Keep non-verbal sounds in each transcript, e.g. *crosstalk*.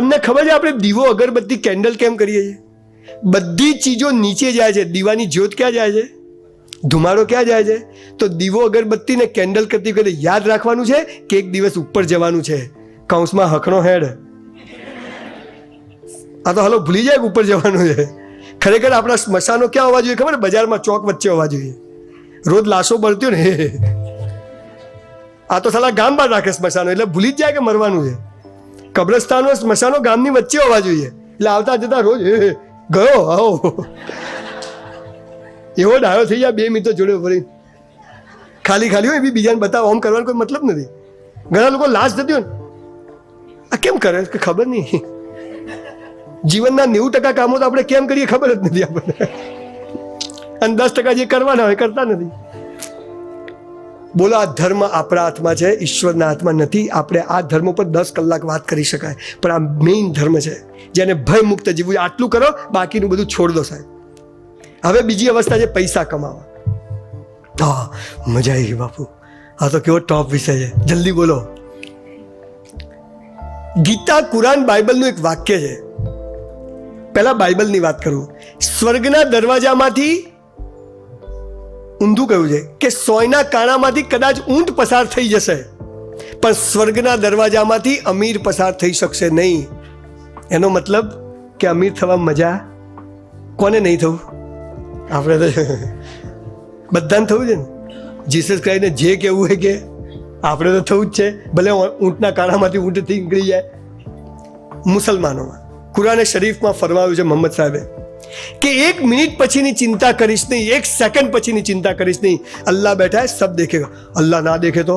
તમને ખબર છે આપણે દીવો અગરબત્તી કેન્ડલ કેમ કરીએ છીએ? બધી ચીજો નીચે જાય છે. દીવાની જ્યોત ક્યાં જાય છે? ધુમાડો ક્યાં જાય છે? તો દીવો અગરબત્તીને કેન્ડલ કરતી વખતે યાદ રાખવાનું છે કે એક દિવસ ઉપર જવાનું છે. કૌંસમાં હકનો હેડ. આ તો હાલો ભૂલી જાય ઉપર જવાનું છે. ખરેખર આપણા સ્મશાનો ક્યાં હોવા જોઈએ ખબર? બજારમાં ચોક વચ્ચે હોવા જોઈએ. રોજ લાશો બળતી ને. *laughs* આ તો સાલા ગામ બહાર રાખે સ્મશાનો, એટલે ભૂલી જ જાય કે મરવાનું છે. કબ્રસ્તાનો સ્મશાનો ગામની વચ્ચે હોવા જોઈએ. એટલે આવતા જતા રોજ ગયો? આવો. એવો ડાયો થઈ જાય, બે મિત્રો જોડે ફરી ખાલી ખાલી હોય એવી બીજાને બતાવો. આમ કરવાનો કોઈ મતલબ નથી. ઘણા લોકો લાશ થતી હોય ને. આ કેમ કરે? કે ખબર નહીં. જીવનના નેવું ટકા કામો તો આપણે કેમ કરીએ ખબર જ નથી આપણને. અને દસ ટકા જે કરવાના હોય, કરતા નથી. બોલો, આ ધર્મ આપણા હાથમાં છે, ઈશ્વરના હાથમાં નથી. આપણે આ ધર્મ પર દસ કલાક વાત કરી શકાય. પણ આ મેઇન ધર્મ છે. જેને ભય મુક્ત જીવવું. આટલું કરો, બાકીનું બધું છોડ દો સાહેબ. હવે બીજી અવસ્થા છે, પૈસા કમાવા. હા, મજા આવી બાપુ. આ તો કેવો ટોપ વિષય છે. જલ્દી બોલો. ગીતા કુરાન બાઇબલનું એક વાક્ય છે. પહેલા બાઇબલની વાત કરું. સ્વર્ગના દરવાજામાંથી ઊંધું કહ્યું છે કે સોયના કાણામાંથી કદાચ ઊંટ પસાર થઈ જશે. પણ સ્વર્ગના દરવાજામાંથી અમીર પસાર થઈ શકશે નહીં. એનો મતલબ કે અમીર થવા મજા કોને નહીં થવું? આપણે તો *laughs* બધાને થવું છે ને. જીસસ ક્રાઇસ્ટને જે કહેવું હોય કે આપણે તો થવું જ છે. ભલે ઊંટના કાણામાંથી ઊંટથી નીકળી જાય. મુસલમાનોમાં. કુરાને શરીફમાં ફરમાવ્યું છે મોહમ્મદ સાહેબે. કે એક મિનિટ પછીની ચિંતા કરીશ નહીં, એક સેકન્ડ પછીની ચિંતા કરીશ નહીં. અલ્લાહ બેઠા સબ દેખેગા અલ્લાહ ના દેખે તો?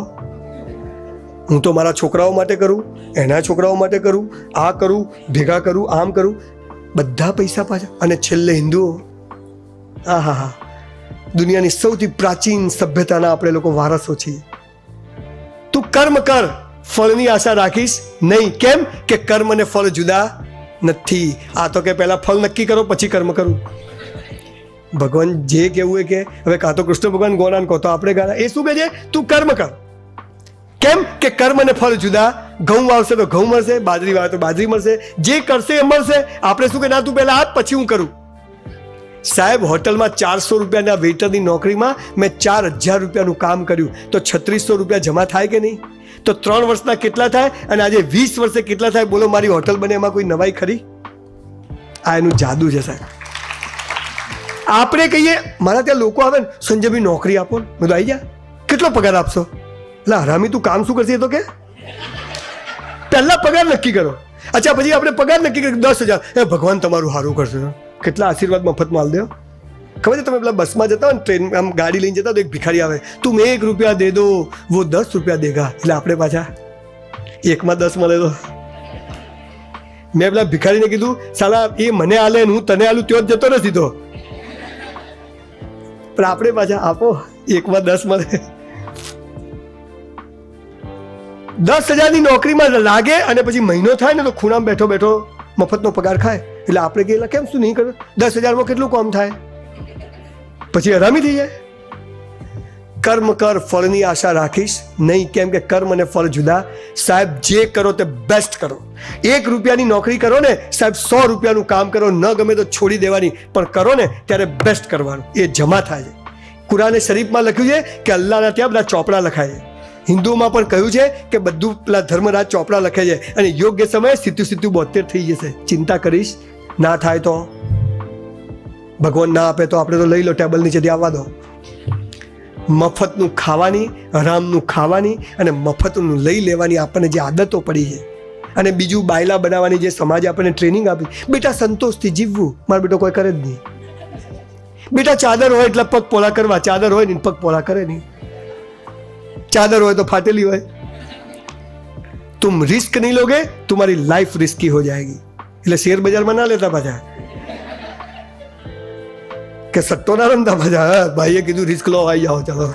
હું તો મારા છોકરાઓ માટે કરું, એના છોકરાઓ માટે કરું, આ કરું, ભેગા કરું, આમ કરું. બધા પૈસા પાછા. અને છેલ્લે હિન્દુઓ. આ હા હા. દુનિયાની સૌથી પ્રાચીન સભ્યતાના આપણે લોકો વારસો છીએ. તું કર્મ કર, ફળની આશા રાખીશ નહીં. કેમ? કે કર્મ અને ફળ જુદા નથી. આ તો કે પહેલાં ફળ નક્કી કરો, પછી કર્મ કરું. ભગવાન જે કેવું હોય કે, હવે કાં તો કૃષ્ણ ભગવાન ગોળાન કહો, તો આપણે ગાળા. એ શું કહે છે? તું કર્મ કર. કેમ? કે કર્મ અને ફળ જુદા. ઘઉં વાવશે તો ઘઉં મળશે, બાજરી વાવે તો બાજરી મળશે. જે કરશે એ મળશે. આપણે શું કે, ના, તું પહેલાં આપ પછી હું કરું. સાહેબ, હોટલમાં ચારસો રૂપિયાના વેઇટરની નોકરીમાં મેં ચાર હજાર રૂપિયાનું કામ કર્યું. તો છત્રીસો રૂપિયા જમા થાય કે નહીં? તો ત્રણ વર્ષના કેટલા થાય અને આજે વીસ વર્ષે કેટલા થાય? બોલો, મારી હોટલ બને એમાં કોઈ નવાઈ ખરી? આ એનું જાદુ છે, સાહેબ. આપણે કહીએ, મારા ત્યાં લોકો આવે ને સંજયભાઈ નોકરી આપો ને. તો આવી જા. કેટલો પગાર આપશો? એટલે હરામી, તું કામ શું કરશે તો કે? પહેલા પગાર નક્કી કરો. અચ્છા, પછી આપણે પગાર નક્કી કરી દસ હજાર. એ ભગવાન, તમારું સારું કરશે. કેટલા આશીર્વાદ મફત માલ દો ખબર છે તમે પેલા બસમાં જતા હોય ને ટ્રેન આમ ગાડી લઈને જતા તો એક ભિખારી આવે, તું એક રૂપિયા દે દો, વો દસ રૂપિયા દેગા. એટલે આપણે પાછા એકમાં દસ મળે તો મેં પેલા ભિખારીને કીધું, સાલા, એ મને આલે હું તને આલું ત્યો જ જતો નથી તો. પણ આપણે પાછા આપો, એકમાં દસ મળે દસ હજારની નોકરીમાં લાગે અને પછી મહિનો થાય ને તો ખૂણામાં બેઠો બેઠો મફતનો પગાર ખાય. એટલે આપણે કહીએ કેમ શું નહીં કર્યું દસ હજારમાં કેટલું કામ થાય? પછી હરામી થઈ જાય? કર્મ કર ફળની આશા રાખીશ. નહીં, કેમ કે કર્મ અને ફળ જુદા. સાહેબ, જે કરો તે બેસ્ટ કરો. એક રૂપિયાની નોકરી કરો ને, સાહેબ, સો રૂપિયાનું કામ કરો, ન ગમે તો છોડી દેવાની. પણ કરો ને, ત્યારે બેસ્ટ કરવાનું. એ જમા થાય છે. કુરાને શરીફમાં લખ્યું છે કે અલ્લાહના ત્યાં બધા ચોપડા લખાય છે. હિન્દુઓમાં પણ કહ્યું છે કે બધું પેલા ધર્મરાજ ચોપડા લખે છે. અને યોગ્ય સમયે સીધું સીધું બોતેર થઈ જશે. ચિંતા કરીશ. ના થાય તો? ભગવાન ના આપે તો આપણે તો લઈ લો, ટેબલ નીચેથી આવવા દો. મફતનું ખાવાની રામનું ખાવાની અને મફતનું લઈ લેવાની આપણને જે આદતો પડી છે. અને બીજું બાયલા બનાવવાની જે સમાજે આપણને ટ્રેનિંગ આપી. બેટા, સંતોષથી જીવવું મારો બેટો કોઈ કરે જ નહીં. બેટા, ચાદર હોય એટલે પગ પોળા કરવા. ચાદર હોય ને પગ પોળા કરે નહીં. ચાદર હોય તો ફાટેલી હોય. તુમ રિસ્ક નહીં લોગે, તમારી લાઈફ રિસ્કી હો જાયગી. એટલે શેર બજારમાં ના લેતા પાછા? કે સટ્ટો ના રમતા પાછા? ભાઈએ કીધું રિસ્ક લો આવી જાઓ, ચાલો.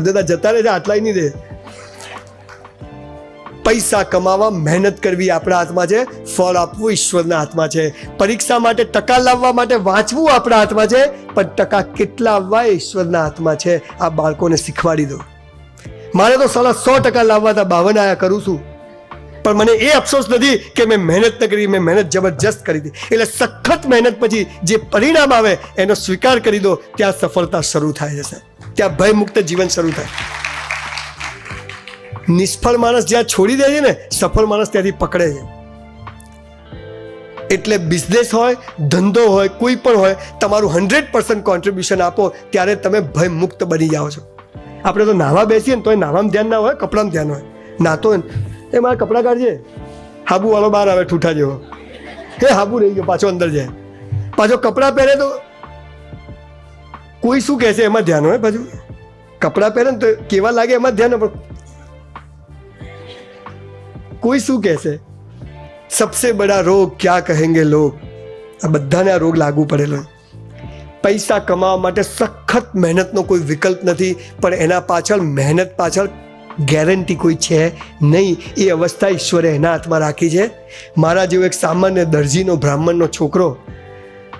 બધા જતા રહે આટલાય નહીં દે પૈસા કમાવા મહેનત કરવી આપણા હાથમાં છે, ફળ આપવું ઈશ્વરના હાથમાં છે. પરીક્ષા માટે ટકા લાવવા માટે વાંચવું આપણા હાથમાં છે, પણ ટકા કેટલા આવવા ઈશ્વરના હાથમાં છે? આ બાળકોને શીખવાડી દો. મારે તો સાલા સો ટકા લાવવા હતા, બાવન આયા કરું છું. પણ મને એ અફસોસ નથી કે મેં મહેનત ન કરી મેં મહેનત જબરજસ્ત કરી હતી. એટલે સખત મહેનત પછી જે પરિણામ આવે એનો સ્વીકાર કરી દો ત્યાં સફળતા શરૂ થાય જશે ત્યાં ભયમુક્ત જીવન શરૂ થાય. નિષ્ફળ માણસ જ્યાં છોડી દે છે ને સફળ માણસ ત્યાંથી પકડે છે. એટલે બિઝનેસ હોય ધંધો હોય કોઈ પણ હોય તમારું હંડ્રેડ પર્સન્ટ કોન્ટ્રીબ્યુશન આપો ત્યારે તમે ભયમુક્ત બની જાઓ છો. આપણે તો નાવા બેસીએ ને તો એ નાવામાં ધ્યાન ના હોય કપડામાં ધ્યાન હોય. ને, એ મારા કપડાં કાઢજે. હાબુવાળો બહાર આવે ઠૂઠા જેવો. કે હાબુ રહી ગયો, પાછો અંદર જાય. પાછો કપડાં પહેરે તો કોઈ શું કહેશે એમાં ધ્યાન હોય પાછું? કપડાં પહેરે ને તો કેવા લાગે એમાં ધ્યાન પણ કોઈ શું કહેશે? સબસે બડા રોગ ક્યાં કહેંગે લોગ? આ બધાને આ રોગ લાગુ પડેલો પૈસા કમાવા માટે સખત મહેનતનો કોઈ વિકલ્પ નથી, પણ એના પાછળ મહેનત પાછળ ગેરંટી કોઈ છે નહીં, એ અવસ્થા ઈશ્વરે એના હાથમાં રાખી છે. મારા જેવો એક સામાન્ય દરજીનો, બ્રાહ્મણનો છોકરો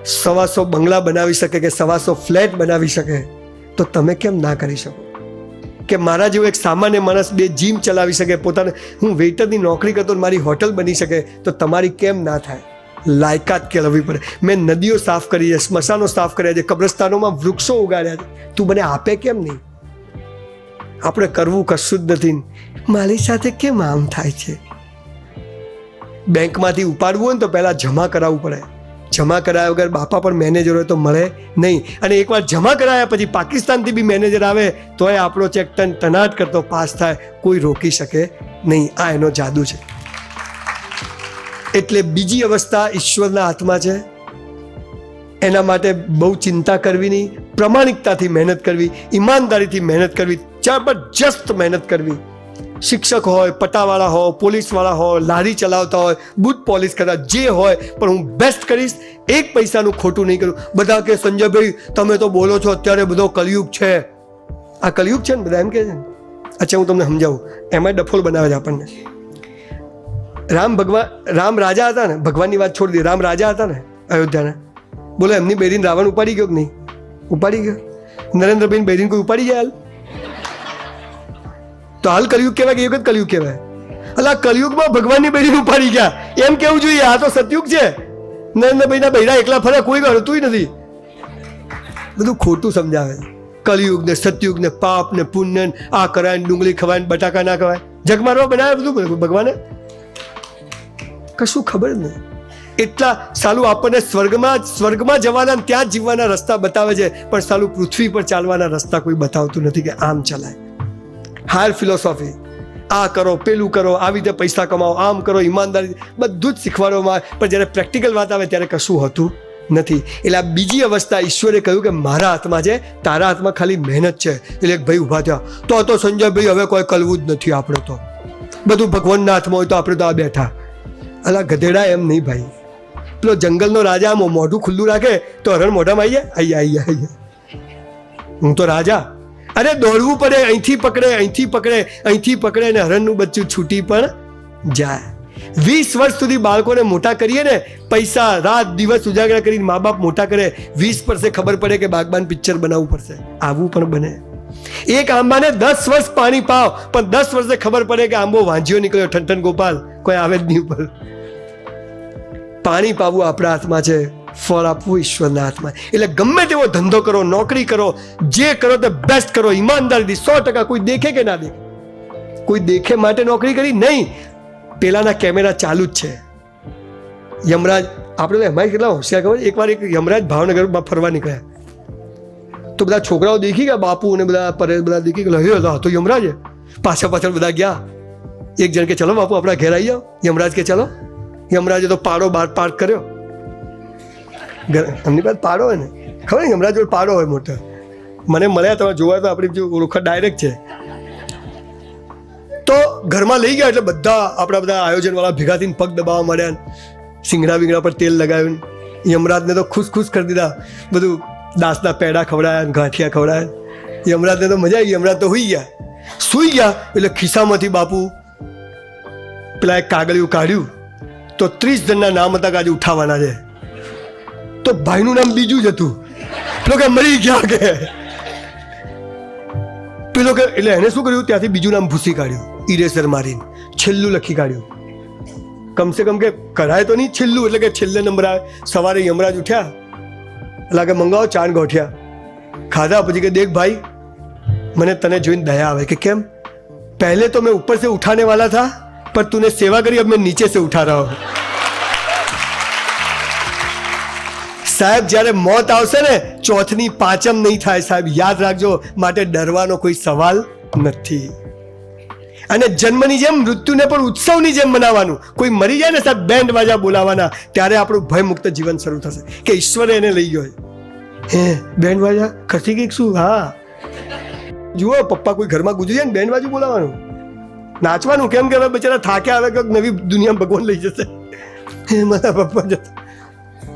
સવાસો બંગલા બનાવી શકે કે સવાસો ફ્લેટ બનાવી શકે, તો તમે કેમ ના કરી શકો? કે મારા જેવો એક સામાન્ય માણસ બે જીમ ચલાવી શકે, પોતાને હું વેઇટરની નોકરી કરતો મારી હોટલ બની શકે, તો તમારી કેમ ના થાય? લાયકાત કેળવવી પડે. મેં નદીઓ સાફ કરી છે, સ્મશાનો સાફ કર્યા છે, કબ્રસ્તાનોમાં વૃક્ષો ઉગાડ્યા છે. તું મને આપે કેમ નહીં? આપણે કરવું કશું જ નથી. મારી સાથે કેમ આમ થાય છે? બેંકમાંથી ઉપાડવું હોય ને તો પહેલાં જમા કરાવવું પડે. જમા કરાયા વગર બાપા પણ મેનેજર હોય તો મળે નહીં. અને એકવાર જમા કરાયા પછી પાકિસ્તાનથી બી મેનેજર આવે, તોય આપણો ચેક ટન તનાટ કરતો પાસ થાય. કોઈ રોકી શકે નહીં. આ એનો જાદુ છે. એટલે બીજી અવસ્થા ઈશ્વરના હાથમાં છે. એના માટે બહુ ચિંતા કરવી નહીં. પ્રમાણિકતાથી મહેનત કરવી, ઈમાનદારીથી મહેનત કરવી, જબરજસ્ત મહેનત કરવી. શિક્ષક હોય, પટાવાળા હોય, પોલીસવાળા હોય, લારી ચલાવતા હોય બુથ પોલીસ કરતા જે હોય, પણ હું બેસ્ટ કરીશ, એક પૈસાનું ખોટું નહીં કરું. બધા કે, સંજયભાઈ, તમે તો બોલો છો, અત્યારે બધો કલયુગ છે. આ કલયુગ છે ને બધા એમ કે છે અચ્છા, હું તમને સમજાવું. એમાં ડફોલ બનાવે છે આપણને. રામ ભગવાન રામ રાજા હતા ને, ભગવાનની વાત છોડી દે રામ રાજા હતા ને, અયોધ્યાના. બોલો, એમની બેરીને રાવણ ઉપાડી ગયો કે નહીં? ઉપાડી ગયો. નરેન્દ્રભાઈ બેરીને કોઈ ઉપાડી ગયા હાલ? તો હાલ કલયુગ કહેવાય કે એક જ કલયુગ કહેવાય? અલા, કલયુગમાં ભગવાનની બેરીને ઉપાડી ગયા. એમ કેવું જોઈએ? આ તો સતયુગ છે. નરેન્દ્રભાઈના બૈરા એકલા ફરે, કોઈ ગણતું નથી. બધું ખોટું સમજાવે. કલયુગ ને સતયુગ ને પાપ ને પુણ્ય આ કરાય ડુંગળી ખવાય ને બટાકા ના ખવાય. જગમારવા બનાવે બધું ભગવાને? કશું ખબર નહીં. એટલા સાલું આપણને સ્વર્ગમાં સ્વર્ગમાં જવાના ત્યાં જ જીવવાના રસ્તા બતાવે છે. પણ સાલું પૃથ્વી પર ચાલવાના રસ્તા કોઈ બતાવતું નથી કે આમ ચલાય. હાયર ફિલોસોફી આ કરો, પેલું કરો, આવી રીતે પૈસા કમાઓ આમ કરો, ઈમાનદારી. બધું જ શીખવાડવામાં આવે. પણ જ્યારે પ્રેક્ટિકલ વાત આવે ત્યારે કશું હોતું નથી. એટલે આ બીજી અવસ્થા ઈશ્વરે કહ્યું કે મારા હાથમાં છે, તારા હાથમાં ખાલી મહેનત છે. એટલે એક ભાઈ ઊભા થયા. તો તો સંજયભાઈ હવે કોઈ કલવું જ નથી આપણે તો. બધું ભગવાનના હાથમાં હોય તો આપણે તો આ બેઠા. અલા ગધેડા એમ નહીં ભાઈ. પેલો જંગલનો રાજા આમ મોઢું ખુલ્લું રાખે તો હરણ મોઢામાં આવી જાય? આઈ આઈ હું તો રાજા. અરે દોડવું પડે, અહીંથી પકડે અહીંથી પકડે અહીંથી પકડે ને હરણનું બચ્ચું છૂટી પણ જાય. વીસ વર્ષ સુધી બાળકોને મોટા કરીએ ને, પૈસા, રાત, દિવસ ઉજાગરા કરીને મા બાપ મોટા કરે, વીસ વર્ષે ખબર પડે કે બાગબાન પિક્ચર બનાવવું પડશે. આવું પણ બને. એક આંબાને દસ વર્ષ પાણી પાવ, પણ દસ વર્ષે ખબર પડે કે આંબો વાંઝ્યો નીકળ્યો ઠંઠન ગોપાલ, કોઈ આવે જ નહીં ઉપર. પાણી પાવું આપણા હાથમાં છે, ફળ આપવું ઈશ્વરના હાથમાં. એટલે ગમે તેવો ધંધો કરો, નોકરી કરો, જે કરો તે બેસ્ટ કરો, ઈમાનદારીથી સો ટકા કોઈ દેખે કે ના દેખે? કોઈ દેખે માટે નોકરી કરી? નહીં. પેલાના કેમેરા ચાલુ જ છે. યમરાજ, આપણે તો એમાં કેટલા હોશિયાર ખબર? એકવાર એક યમરાજ ભાવનગરમાં ફરવા નીકળ્યા. તો બધા છોકરાઓ દેખી ગયા, બાપુ અને બધા, પરેશ બધા દેખી ગયા. હે તો યમરાજ. પાછળ પાછળ બધા ગયા. એક જણ કે, ચલો બાપુ, આપણા ઘેર આવી જાઓ. યમરાજ કે, ચલો. યમરાજે તો પાડો બહાર પાર્ક કર્યો. એમની પાસે પાડો હોય ને? ખબર ને યમરાજ જોડે પાડો હોય મોટો. મને મળ્યા તમે જોવા તો આપણી જો ઓળખ ડાયરેક્ટ છે. તો ઘરમાં લઈ ગયા એટલે બધા આપણા બધા આયોજનવાળા ભેગા થઈને પગ દબાવવા માંડ્યા સિંગડા વિંગડા પર તેલ લગાવ્યું યમરાજને તો ખુશ ખુશ કરી દીધા. બધું દાસના પેડા ખવડાયા ગાંઠિયા ખવડાયા યમરાજને તો મજા આવી યમરાજ તો હોઈ ગયા. સુઈ ગયા, એટલે ખિસ્સામાંથી બાપુ પેલા એક કાગળિયું કાઢ્યું. તો ત્રીસ જણના નામ હતા કે આજે ઉઠાવવાના છે. તો ભાઈનું નામ બીજું જ હતું. પેલો કે મરી ગયા કે. પેલો કે એટલે એને શું કર્યું? ત્યાંથી બીજું નામ ભૂસી કાઢ્યું. ઇરેસર મારીને. છેલ્લું લખી કાઢ્યું. કમસે કમ કે કરાય તો નહીં છેલ્લું, એટલે કે છેલ્લે નંબર આવે. સવારે યમરાજ ઉઠ્યા. એટલે કે મંગાવો ચાંદ ગોઠ્યા. ખાધા, પછી કે દેખ ભાઈ, મને તને જોઈને દયા આવે કે કેમ? પહેલે તો મેં ઉપરથી સે ઉઠાને વાલા થા. पर तूने सेवा करी अब मैं नीचे से उठा रहा हूं સાહેબ જ્યારે મોત આવશે ને ચોથની પાંચમ નહીં થાય સાહેબ યાદ રાખજો માટે ડરવાનો કોઈ સવાલ નથી અને જન્મની જેમ મૃત્યુને પણ ઉત્સવની જેમ મનાવવાનું કોઈ મરી જાય ને સાહેબ બેન્ડ વાજા બોલાવાના ત્યારે આપણું ભયમુક્ત જીવન શરૂ થશે કે ઈશ્વરે એને લઈ ગયો હે બેન્ડ વાજા ખસી ગઈ કે શું હા જુઓ પપ્પા કોઈ ઘરમાં ગુજરી જાય ને બેન્ડ બાજુ બોલાવાનું નાચવાનું કેમ કે હવે બિચારા થાક્યા કંઈક નવી દુનિયામાં ભગવાન લઈ જશે. મારા પપ્પા જતા